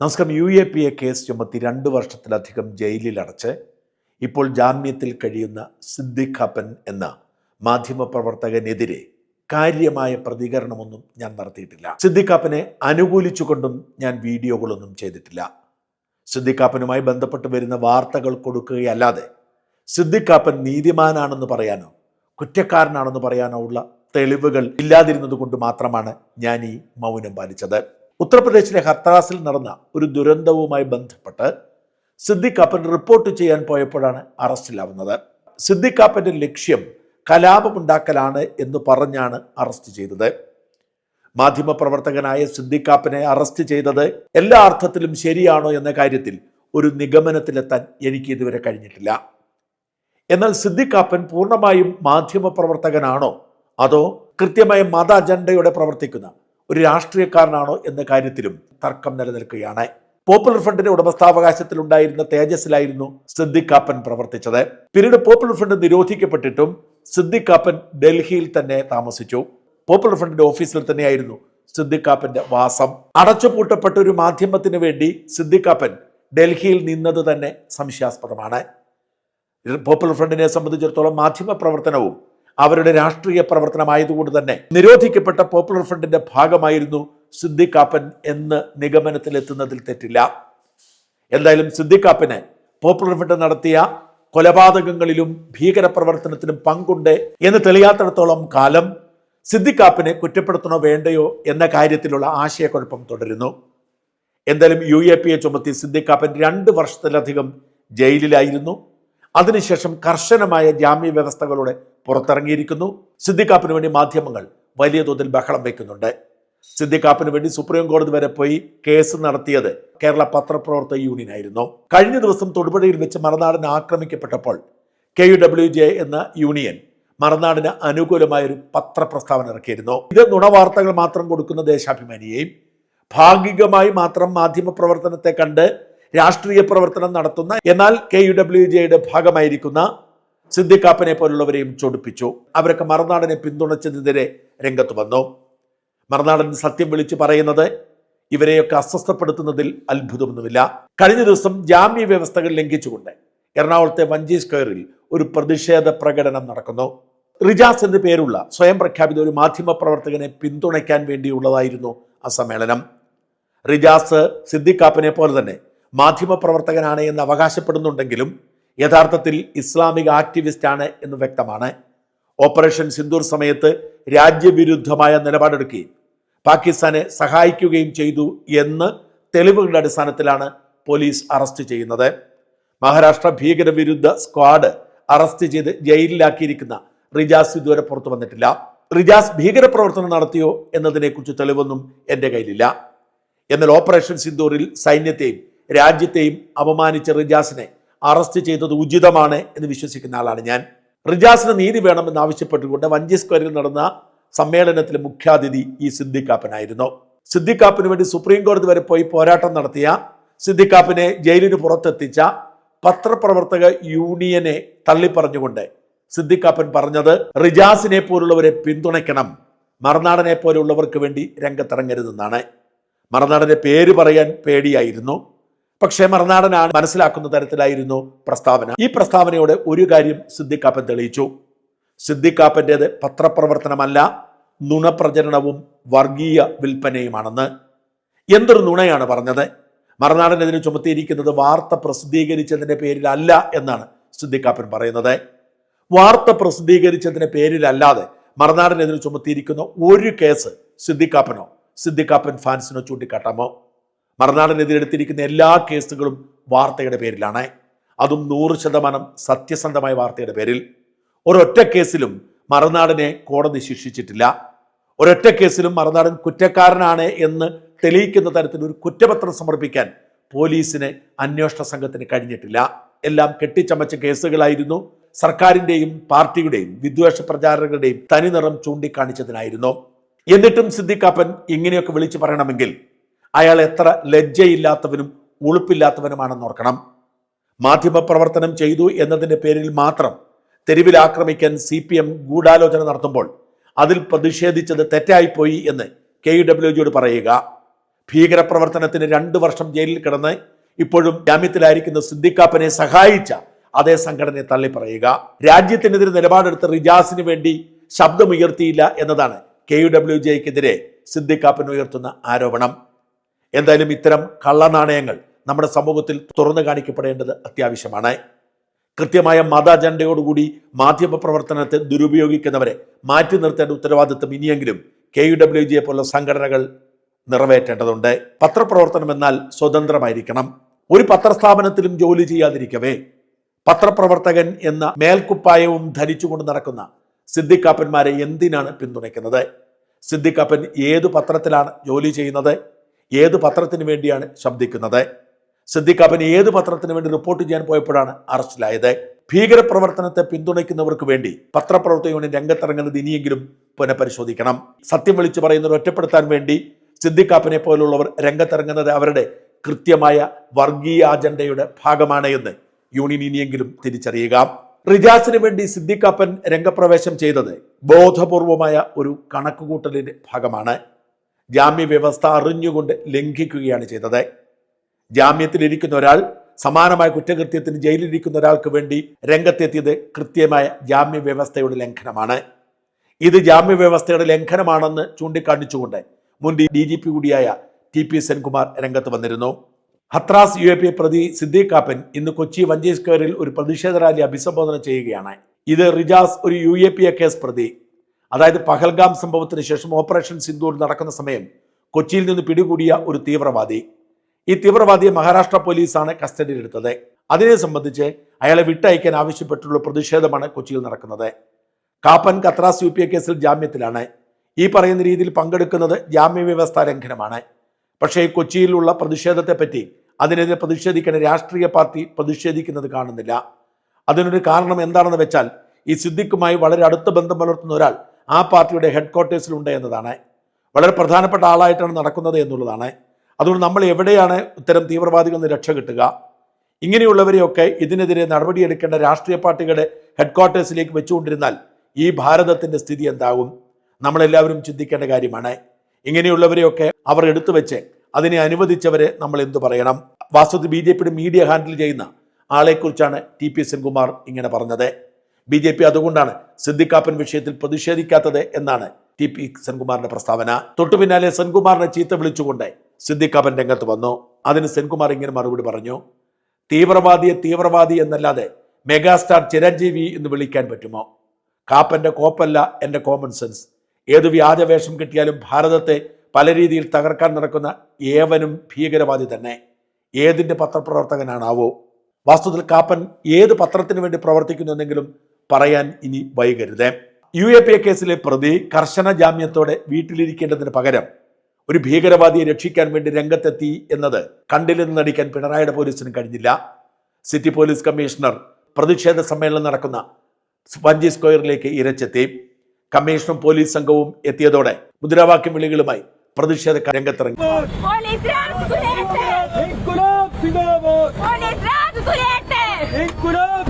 നമസ്കാരം. U A P A case ചുമത്തി രണ്ട് വർഷത്തിലധികം ജയിലിൽ ജയിലിലടച്ച് ഇപ്പോൾ ജാമ്യത്തിൽ കഴിയുന്ന സിദ്ദിഖപ്പൻ എന്ന മാധ്യമപ്രവർത്തകനെതിരെ കാര്യമായ പ്രതികരണമൊന്നും ഞാൻ നടത്തിയിട്ടില്ല. സിദ്ദിഖാപ്പനെ അനുകൂലിച്ചുകൊണ്ടും ഞാൻ വീഡിയോകളൊന്നും ചെയ്തിട്ടില്ല. സിദ്ദിഖാപ്പനുമായി ബന്ധപ്പെട്ട് വരുന്ന വാർത്തകൾ കൊടുക്കുകയല്ലാതെ സിദ്ദിഖാപ്പൻ നീതിമാനാണെന്ന് പറയാനോ കുറ്റക്കാരനാണെന്ന് പറയാനോ ഉള്ള തെളിവുകൾ ഇല്ലാതിരുന്നത് കൊണ്ട് മാത്രമാണ് ഞാൻ ഈ മൗനം പാലിച്ചത്. ഉത്തർപ്രദേശിലെ ഹർത്താസിൽ നടന്ന ഒരു ദുരന്തവുമായി ബന്ധപ്പെട്ട് സിദ്ദിഖ് കാപ്പൻ റിപ്പോർട്ട് ചെയ്യാൻ പോയപ്പോഴാണ് അറസ്റ്റിലാവുന്നത്. സിദ്ദിഖ് കാപ്പന്റെ ലക്ഷ്യം കലാപമുണ്ടാക്കലാണ് എന്ന് പറഞ്ഞാണ് അറസ്റ്റ് ചെയ്തത്. മാധ്യമപ്രവർത്തകനായ സിദ്ദിഖ് കാപ്പനെ അറസ്റ്റ് ചെയ്തത് എല്ലാ അർത്ഥത്തിലും ശരിയാണോ എന്ന കാര്യത്തിൽ ഒരു നിഗമനത്തിലെത്താൻ എനിക്ക് ഇതുവരെ കഴിഞ്ഞിട്ടില്ല. എന്നാൽ സിദ്ദിഖ് കാപ്പൻ പൂർണമായും മാധ്യമപ്രവർത്തകനാണോ അതോ കൃത്യമായ മത അജണ്ടയോടെ പ്രവർത്തിക്കുന്ന ഒരു രാഷ്ട്രീയക്കാരനാണോ എന്ന കാര്യത്തിലും തർക്കം നിലനിൽക്കുകയാണ്. പോപ്പുലർ ഫ്രണ്ടിന്റെ ഉടമസ്ഥാവകാശത്തിൽ ഉണ്ടായിരുന്ന തേജസ്സിലായിരുന്നു സിദ്ദിഖാപ്പൻ പ്രവർത്തിച്ചത്. പിന്നീട് പോപ്പുലർ ഫ്രണ്ട് നിരോധിക്കപ്പെട്ടിട്ടും സിദ്ദിഖാപ്പൻ ഡൽഹിയിൽ തന്നെ താമസിച്ചു. പോപ്പുലർ ഫ്രണ്ടിന്റെ ഓഫീസിൽ തന്നെയായിരുന്നു സിദ്ദിഖാപ്പന്റെ വാസം. അടച്ചുപൂട്ടപ്പെട്ട ഒരു മാധ്യമത്തിന് വേണ്ടി സിദ്ദിഖാപ്പൻ ഡൽഹിയിൽ നിന്നത് തന്നെ സംശയാസ്പദമാണ്. പോപ്പുലർ ഫ്രണ്ടിനെ സംബന്ധിച്ചിടത്തോളം മാധ്യമ പ്രവർത്തനവും അവരുടെ രാഷ്ട്രീയ പ്രവർത്തനമായതുകൊണ്ട് തന്നെ നിരോധിക്കപ്പെട്ട പോപ്പുലർ ഫ്രണ്ടിന്റെ ഭാഗമായിരുന്നു സിദ്ദിഖാപ്പൻ എന്ന് നിഗമനത്തിലെത്തുന്നതിൽ തെറ്റില്ല. എന്തായാലും സിദ്ദിഖാപ്പന് പോപ്പുലർ ഫ്രണ്ട് നടത്തിയ കൊലപാതകങ്ങളിലും ഭീകരപ്രവർത്തനത്തിലും പങ്കുണ്ട് എന്ന് തെളിയാത്തിടത്തോളം കാലം സിദ്ദിഖാപ്പിനെ കുറ്റപ്പെടുത്തണോ വേണ്ടയോ എന്ന കാര്യത്തിലുള്ള ആശയക്കുഴപ്പം തുടരുന്നു. എന്തായാലും യു എ പി എ ചുമത്തി സിദ്ദിഖാപ്പൻ രണ്ട് വർഷത്തിലധികം ജയിലിലായിരുന്നു. അതിനുശേഷം കർശനമായ ജാമ്യ വ്യവസ്ഥകളോടെ പുറത്തിറങ്ങിയിരിക്കുന്നു. സിദ്ദിഖാപ്പിന് വേണ്ടി മാധ്യമങ്ങൾ വലിയ തോതിൽ ബഹളം വയ്ക്കുന്നുണ്ട് സിദ്ദിഖാപ്പിന് വേണ്ടി സുപ്രീം കോടതി വരെ പോയി കേസ് നടത്തിയത് കേരള പത്രപ്രവർത്തക യൂണിയൻ ആയിരുന്നു. കഴിഞ്ഞ ദിവസം തൊടുപുഴയിൽ വെച്ച് മറുനാടിനെ ആക്രമിക്കപ്പെട്ടപ്പോൾ കെ യു ഡബ്ല്യു ജെ എന്ന യൂണിയൻ മറുനാടിന് അനുകൂലമായ ഒരു പത്രപ്രസ്താവന ഇറക്കിയിരുന്നു. ഇത് നുണവാർത്തകൾ മാത്രം കൊടുക്കുന്ന ദേശാഭിമാനിയെയും ഭാഗികമായി മാത്രം മാധ്യമ പ്രവർത്തനത്തെ കണ്ട് രാഷ്ട്രീയ പ്രവർത്തനം നടത്തുന്ന എന്നാൽ കെ യു ഡബ്ല്യു ജെയുടെ ഭാഗമായിരിക്കുന്ന സിദ്ദിഖാപ്പനെ പോലുള്ളവരെയും ചൊടിപ്പിച്ചു. അവരൊക്കെ മറുനാടനെ പിന്തുണച്ചതിനെതിരെ രംഗത്ത് വന്നു. മറുനാടൻ സത്യം വിളിച്ചു പറയുന്നത് ഇവരെയൊക്കെ അസ്വസ്ഥപ്പെടുത്തുന്നതിൽ അത്ഭുതമൊന്നുമില്ല. കഴിഞ്ഞ ദിവസം ജാമ്യ വ്യവസ്ഥകൾ ലംഘിച്ചുകൊണ്ട് എറണാകുളത്തെ വഞ്ചി സ്ക്വയറിൽ ഒരു പ്രതിഷേധ പ്രകടനം നടക്കുന്നു. റിജാസ് എന്ന് പേരുള്ള സ്വയം പ്രഖ്യാപിത ഒരു മാധ്യമ പ്രവർത്തകനെ പിന്തുണയ്ക്കാൻ വേണ്ടിയുള്ളതായിരുന്നു ആ സമ്മേളനം. റിജാസ് സിദ്ദിഖാപ്പിനെ പോലെ തന്നെ മാധ്യമപ്രവർത്തകനാണ് എന്ന് അവകാശപ്പെടുന്നുണ്ടെങ്കിലും യഥാർത്ഥത്തിൽ ഇസ്ലാമിക ആക്ടിവിസ്റ്റ് ആണ് എന്ന് വ്യക്തമാണ്. ഓപ്പറേഷൻ സിന്ദൂർ സമയത്ത് രാജ്യവിരുദ്ധമായ നിലപാടെടുക്കുകയും പാകിസ്ഥാനെ സഹായിക്കുകയും ചെയ്തു എന്ന് തെളിവുകളുടെ അടിസ്ഥാനത്തിലാണ് പോലീസ് അറസ്റ്റ് ചെയ്യുന്നത്. മഹാരാഷ്ട്ര ഭീകരവിരുദ്ധ സ്ക്വാഡ് അറസ്റ്റ് ചെയ്ത് ജയിലിലാക്കിയിരിക്കുന്ന റിജാസ് ഇതുവരെ പുറത്തു വന്നിട്ടില്ല. റിജാസ് ഭീകരപ്രവർത്തനം നടത്തിയോ എന്നതിനെക്കുറിച്ച് തെളിവൊന്നും എന്റെ കയ്യിലില്ല. എന്നാൽ ഓപ്പറേഷൻ സിന്ദൂറിൽ സൈന്യത്തെയും രാജ്യത്തെയും അപമാനിച്ച റിജാസിനെ അറസ്റ്റ് ചെയ്തത് ഉചിതമാണ് എന്ന് വിശ്വസിക്കുന്ന ആളാണ് ഞാൻ. റിജാസിന് നീതി വേണമെന്ന് ആവശ്യപ്പെട്ടുകൊണ്ട് വഞ്ചി സ്ക്വയറിൽ നടന്ന സമ്മേളനത്തിലെ മുഖ്യാതിഥി ഈ സിദ്ദിഖാപ്പനായിരുന്നു. സിദ്ദിഖാപ്പിന് വേണ്ടി സുപ്രീം കോടതി വരെ പോയി പോരാട്ടം നടത്തിയ സിദ്ദിഖാപ്പിനെ ജയിലിന് പുറത്തെത്തിച്ച പത്രപ്രവർത്തക യൂണിയനെ തള്ളിപ്പറഞ്ഞുകൊണ്ട് സിദ്ദിഖാപ്പൻ പറഞ്ഞത് റിജാസിനെ പോലുള്ളവരെ പിന്തുണയ്ക്കണം. മറുനാടനെ പോലുള്ളവർക്ക് വേണ്ടി രംഗത്തിറങ്ങരുതെന്നാണ്. മറുനാടന്റെ പേര് പറയാൻ പേടിയായിരുന്നു. പക്ഷേ മറുനാടനാണ് മനസ്സിലാക്കുന്ന തരത്തിലായിരുന്നു പ്രസ്താവന. ഈ പ്രസ്താവനയോടെ ഒരു കാര്യം സിദ്ദിഖാപ്പൻ തെളിയിച്ചു. സിദ്ധിക്കാപ്പന്റെത് പത്രപ്രവർത്തനമല്ല നുണപ്രചരണവും വർഗീയ വിൽപ്പനയുമാണെന്ന്. എന്തൊരു നുണയാണ് പറഞ്ഞത്? മറുനാടൻ ഇതിന് ചുമത്തിയിരിക്കുന്നത് വാർത്ത പ്രസിദ്ധീകരിച്ചതിന്റെ പേരിലല്ല എന്നാണ് സിദ്ദിഖാപ്പൻ പറയുന്നത്. വാർത്ത പ്രസിദ്ധീകരിച്ചതിന്റെ പേരിലല്ലാതെ മറുനാടൻ ഇതിന് ചുമത്തിയിരിക്കുന്ന ഒരു കേസ് സിദ്ദിഖാപ്പനോ സിദ്ദിഖാപ്പൻ ഫാൻസിനോ ചൂണ്ടിക്കാട്ടാമോ? മറുനാടനെതിരെ എടുത്തിരിക്കുന്ന എല്ലാ കേസുകളും വാർത്തയുടെ പേരിലാണ്. അതും നൂറ് ശതമാനം സത്യസന്ധമായ വാർത്തയുടെ പേരിൽ. ഒരൊറ്റ കേസിലും മറുനാടനെ കോടതി ശിക്ഷിച്ചിട്ടില്ല. ഒരൊറ്റ കേസിലും മറുനാടൻ കുറ്റക്കാരനാണ് എന്ന് തെളിയിക്കുന്ന തരത്തിൽ ഒരു കുറ്റപത്രം സമർപ്പിക്കാൻ പോലീസിന് അന്വേഷണ സംഘത്തിന് കഴിഞ്ഞിട്ടില്ല. എല്ലാം കെട്ടിച്ചമച്ച കേസുകളായിരുന്നു. സർക്കാരിന്റെയും പാർട്ടിയുടെയും വിദ്വേഷ പ്രചാരകരുടെയും തനിനിറം ചൂണ്ടിക്കാണിച്ചതിനായിരുന്നു. എന്നിട്ടും സിദ്ദിഖാപ്പൻ ഇങ്ങനെയൊക്കെ വിളിച്ചു പറയണമെങ്കിൽ അയാൾ എത്ര ലജ്ജയില്ലാത്തവനും ഉളുപ്പില്ലാത്തവനുമാണെന്ന് ഓർക്കണം. മാധ്യമപ്രവർത്തനം ചെയ്തു എന്നതിന്റെ പേരിൽ മാത്രം തെരുവിൽ ആക്രമിക്കാൻ സി പി എം ഗൂഢാലോചന നടത്തുമ്പോൾ അതിൽ പ്രതിഷേധിച്ചത് തെറ്റായിപ്പോയി എന്ന് കെ യു ഡബ്ല്യു ജിയോട് പറയുക. ഭീകരപ്രവർത്തനത്തിന് രണ്ട് വർഷം ജയിലിൽ കിടന്ന് ഇപ്പോഴും ജാമ്യത്തിലായിരിക്കുന്ന സിദ്ദിഖാപ്പനെ സഹായിച്ച അതേ സംഘടനയെ തള്ളി പറയുക രാജ്യത്തിനെതിരെ നിലപാടെടുത്ത റിജാസിന് വേണ്ടി ശബ്ദമുയർത്തിയില്ല എന്നതാണ് കെ യു ഡബ്ല്യു ജെക്കെതിരെ സിദ്ദിഖാപ്പൻ ഉയർത്തുന്ന ആരോപണം. എന്തായാലും ഇത്തരം കള്ളനാണയങ്ങൾ നമ്മുടെ സമൂഹത്തിൽ തുറന്നു കാണിക്കപ്പെടേണ്ടത് അത്യാവശ്യമാണ്. കൃത്യമായ മത അജണ്ടയോടുകൂടി മാധ്യമ പ്രവർത്തനത്തെ ദുരുപയോഗിക്കുന്നവരെ മാറ്റി നിർത്തേണ്ട ഉത്തരവാദിത്വം ഇനിയെങ്കിലും കെ യു ഡബ്ല്യു ജിയെ പോലുള്ള സംഘടനകൾ നിറവേറ്റേണ്ടതുണ്ട്. പത്രപ്രവർത്തനം എന്നാൽ സ്വതന്ത്രമായിരിക്കണം. ഒരു പത്രസ്ഥാപനത്തിലും ജോലി ചെയ്യാതിരിക്കവേ. പത്രപ്രവർത്തകൻ എന്ന മേൽക്കുപ്പായവും ധരിച്ചുകൊണ്ട് നടക്കുന്ന സിദ്ദിഖാപ്പന്മാരെ എന്തിനാണ് പിന്തുണയ്ക്കുന്നത്? സിദ്ദിഖാപ്പൻ ഏത് പത്രത്തിലാണ് ജോലി ചെയ്യുന്നത്? ഏത് പത്രത്തിന് വേണ്ടിയാണ് ശബ്ദിക്കുന്നത്? സിദ്ദിഖാപ്പൻ ഏത് പത്രത്തിന് വേണ്ടി റിപ്പോർട്ട് ചെയ്യാൻ പോയപ്പോഴാണ് അറസ്റ്റിലായത്? ഭീകരപ്രവർത്തനത്തെ പിന്തുണയ്ക്കുന്നവർക്ക് വേണ്ടി പത്രപ്രവർത്തക യൂണിയൻ രംഗത്തിറങ്ങുന്നത് ഇനിയെങ്കിലും പുനഃപരിശോധിക്കണം. സത്യം വിളിച്ചു പറയുന്നവർ ഒറ്റപ്പെടുത്താൻ വേണ്ടി സിദ്ദിഖാപ്പനെ പോലുള്ളവർ രംഗത്തിറങ്ങുന്നത് അവരുടെ കൃത്യമായ വർഗീയ അജണ്ടയുടെ ഭാഗമാണ് എന്ന് യൂണിയൻ ഇനിയെങ്കിലും തിരിച്ചറിയുക. റിജാസിന് വേണ്ടി സിദ്ദിഖാപ്പൻ രംഗപ്രവേശം ചെയ്തത് ബോധപൂർവമായ ഒരു കണക്കുകൂട്ടലിന്റെ ഭാഗമാണ്. ജാമ്യ വ്യവസ്ഥ അറിഞ്ഞുകൊണ്ട് ലംഘിക്കുകയാണ് ചെയ്തത്. ജാമ്യത്തിലിരിക്കുന്ന ഒരാൾ സമാനമായ കുറ്റകൃത്യത്തിന് ജയിലിലിരിക്കുന്ന ഒരാൾക്ക് വേണ്ടി രംഗത്തെത്തിയത് കൃത്യമായ ജാമ്യ വ്യവസ്ഥയുടെ ലംഘനമാണ്. ഇത് ജാമ്യ വ്യവസ്ഥയുടെ ലംഘനമാണെന്ന് ചൂണ്ടിക്കാണിച്ചുകൊണ്ട് മുൻ ഡി ജി പി കൂടിയായ ടി പി സെൻകുമാർ രംഗത്ത് വന്നിരുന്നു. ഹത്രാസ് യു എ പി പ്രതി സിദ്ദീഖ് കാപ്പൻ ഇന്ന് കൊച്ചി വഞ്ചി സ്ക്വയറിൽ ഒരു പ്രതിഷേധ റാലി അഭിസംബോധന ചെയ്യുകയാണ്. ഇത് റിജാസ് ഒരു U A P A case പ്രതി. അതായത് പഹൽഗാം സംഭവത്തിന് ശേഷം ഓപ്പറേഷൻ സിന്ധൂർ നടക്കുന്ന സമയം കൊച്ചിയിൽ നിന്ന് പിടികൂടിയ ഒരു തീവ്രവാദി. ഈ തീവ്രവാദിയെ മഹാരാഷ്ട്ര പോലീസാണ് കസ്റ്റഡിയിലെടുത്തത്. അതിനെ സംബന്ധിച്ച് അയാളെ വിട്ടയക്കാൻ ആവശ്യപ്പെട്ടുള്ള പ്രതിഷേധമാണ് കൊച്ചിയിൽ നടക്കുന്നത്. Kappan Hathras U P A കേസിൽ ജാമ്യത്തിലാണ്. ഈ പറയുന്ന രീതിയിൽ പങ്കെടുക്കുന്നത് ജാമ്യ വ്യവസ്ഥ ലംഘനമാണ്. പക്ഷേ കൊച്ചിയിലുള്ള പ്രതിഷേധത്തെപ്പറ്റി അതിനെതിരെ പ്രതിഷേധിക്കുന്ന രാഷ്ട്രീയ പാർട്ടി പ്രതിഷേധിക്കുന്നത് കാണുന്നില്ല. അതിനൊരു കാരണം എന്താണെന്ന് വെച്ചാൽ ഈ സിദ്ദിഖുമായി വളരെ അടുത്ത ബന്ധം പുലർത്തുന്ന ഒരാൾ ആ പാർട്ടിയുടെ ഹെഡ് ക്വാർട്ടേഴ്സിലുണ്ട് എന്നതാണ്. വളരെ പ്രധാനപ്പെട്ട ആളായിട്ടാണ് നടക്കുന്നത് എന്നുള്ളതാണ്. അതുകൊണ്ട് നമ്മൾ എവിടെയാണ് ഇത്തരം തീവ്രവാദികളിൽ നിന്ന് രക്ഷ കിട്ടുക? ഇങ്ങനെയുള്ളവരെയൊക്കെ ഇതിനെതിരെ നടപടിയെടുക്കേണ്ട രാഷ്ട്രീയ പാർട്ടികളുടെ ഹെഡ് ക്വാർട്ടേഴ്സിലേക്ക് വെച്ചുകൊണ്ടിരുന്നാൽ ഈ ഭാരതത്തിന്റെ സ്ഥിതി എന്താകും? നമ്മളെല്ലാവരും ചിന്തിക്കേണ്ട കാര്യമാണ്. ഇങ്ങനെയുള്ളവരെയൊക്കെ അവർ എടുത്തു വെച്ച് അതിനെ അനുവദിച്ചവരെ നമ്മൾ എന്തു പറയണം? വാസ്തവത്തിൽ ബി ജെ പിയുടെ മീഡിയ ഹാൻഡിൽ ചെയ്യുന്ന ആളെക്കുറിച്ചാണ് ടി പി സെൻകുമാർ ഇങ്ങനെ പറഞ്ഞത്. ബി ജെ പി അതുകൊണ്ടാണ് സിദ്ദിഖാപ്പൻ വിഷയത്തിൽ പ്രതിഷേധിക്കാത്തത് എന്നാണ് ടി പി സെൻകുമാറിന്റെ പ്രസ്താവന. തൊട്ടു പിന്നാലെ സെൻകുമാറിനെ ചീത്ത വിളിച്ചുകൊണ്ട് സിദ്ദിഖാപ്പൻ രംഗത്ത് വന്നു. അതിന് സെൻകുമാർ ഇങ്ങനെ മറുപടി പറഞ്ഞു. തീവ്രവാദിയെ തീവ്രവാദി എന്നല്ലാതെ മെഗാസ്റ്റാർ ചിരഞ്ജീവി എന്ന് വിളിക്കാൻ പറ്റുമോ? കാപ്പന്റെ കോപ്പല്ല എന്റെ കോമൺ സെൻസ് ഏത് വ്യാജവേഷം കിട്ടിയാലും ഭാരതത്തെ പല രീതിയിൽ തകർക്കാൻ നടക്കുന്ന ഏവനും ഭീകരവാദി തന്നെ. ഏതിന്റെ പത്രപ്രവർത്തകനാണാവോ? വാസ്തുവിൽ കാപ്പൻ ഏത് പത്രത്തിന് വേണ്ടി പ്രവർത്തിക്കുന്നുവെന്നെങ്കിലും പറയാൻ ഇനി വൈകരുത്. യു എ പി എ കേസിലെ പ്രതി കർശന ജാമ്യത്തോടെ വീട്ടിലിരിക്കേണ്ടതിന് പകരം ഒരു ഭീകരവാദിയെ രക്ഷിക്കാൻ വേണ്ടി രംഗത്തെത്തി എന്നത് കണ്ടില്ലെന്ന് നടിക്കാൻ പിണറായിയുടെ പോലീസിന് കഴിഞ്ഞില്ല. സിറ്റി പോലീസ് കമ്മീഷണർ പ്രതിഷേധ സമ്മേളനം നടക്കുന്ന സ്പഞ്ചി സ്ക്വയറിലേക്ക് ഇരച്ചെത്തി. കമ്മീഷണും പോലീസ് സംഘവും എത്തിയതോടെ മുദ്രാവാക്യം വിളികളുമായി പ്രതിഷേധ രംഗത്തിറങ്ങി. പോലീസ്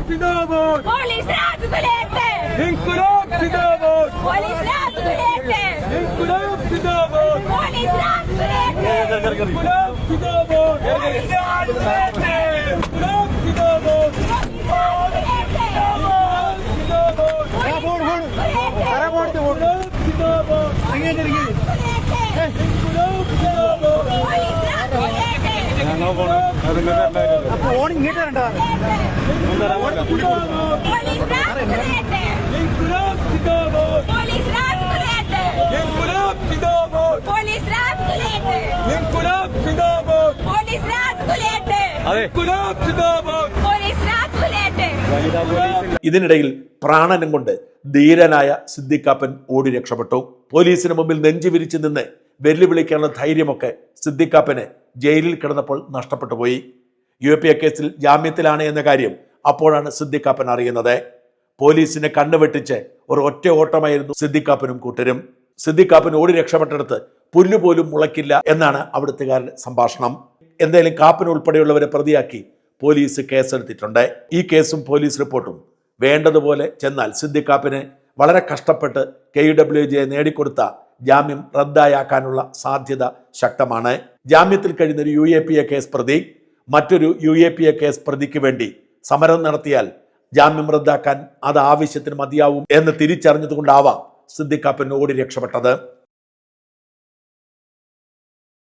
زنداباد والاسلام زنداباد انقلاب زنداباد والاسلام زنداباد انقلاب زنداباد والاسلام زنداباد انقلاب زنداباد والاسلام زنداباد انقلاب زنداباد خراب ہوتے انقلاب زنداباد آگے چلیے തുലേട്ടെ ഇതിനിടയിൽ പ്രാണനും കൊണ്ട് ധീരനായ സിദ്ദിഖാപ്പൻ ഓടി രക്ഷപ്പെട്ടു. പോലീസിന് മുമ്പിൽ നെഞ്ചു വിരിച്ചു നിന്ന് വെല്ലുവിളിക്കാനുള്ള ധൈര്യമൊക്കെ സിദ്ദിഖാപ്പന് ജയിലിൽ കിടന്നപ്പോൾ നഷ്ടപ്പെട്ടു പോയി. യു പി എ കേസിൽ ജാമ്യത്തിലാണ് എന്ന കാര്യം അപ്പോഴാണ് സിദ്ദിഖാപ്പൻ അറിയുന്നത്. പോലീസിനെ കണ്ണുവെട്ടിച്ച് ഒരു ഒറ്റ ഓട്ടമായിരുന്നു സിദ്ദിഖാപ്പനും കൂട്ടരും. സിദ്ദിഖാപ്പൻ ഓടി രക്ഷപ്പെട്ടെടുത്ത് പുല്ലുപോലും മുളയ്ക്കില്ല എന്നാണ് അവിടുത്തുകാരുടെ സംഭാഷണം. എന്തായാലും കാപ്പൻ ഉൾപ്പെടെയുള്ളവരെ പ്രതിയാക്കി പോലീസ് കേസെടുത്തിട്ടുണ്ട്. ഈ കേസും പോലീസ് റിപ്പോർട്ടും വേണ്ടതുപോലെ ചെന്നാൽ സിദ്ദിഖാപ്പിന് വളരെ കഷ്ടപ്പെട്ട് കെ യു ഡബ്ല്യു ജെ നേടിക്കൊടുത്ത ജാമ്യം റദ്ദായാക്കാനുള്ള സാധ്യത ശക്തമാണ്. ജാമ്യത്തിൽ കഴിയുന്ന ഒരു U A P A case പ്രതി മറ്റൊരു U A P A case പ്രതിക്ക് വേണ്ടി സമരം നടത്തിയാൽ ജാമ്യം റദ്ദാക്കാൻ അത് ആവശ്യത്തിന് മതിയാവും എന്ന് തിരിച്ചറിഞ്ഞതുകൊണ്ടാവാം സിദ്ദിഖാപ്പൻ ഓടി രക്ഷപ്പെട്ടത്.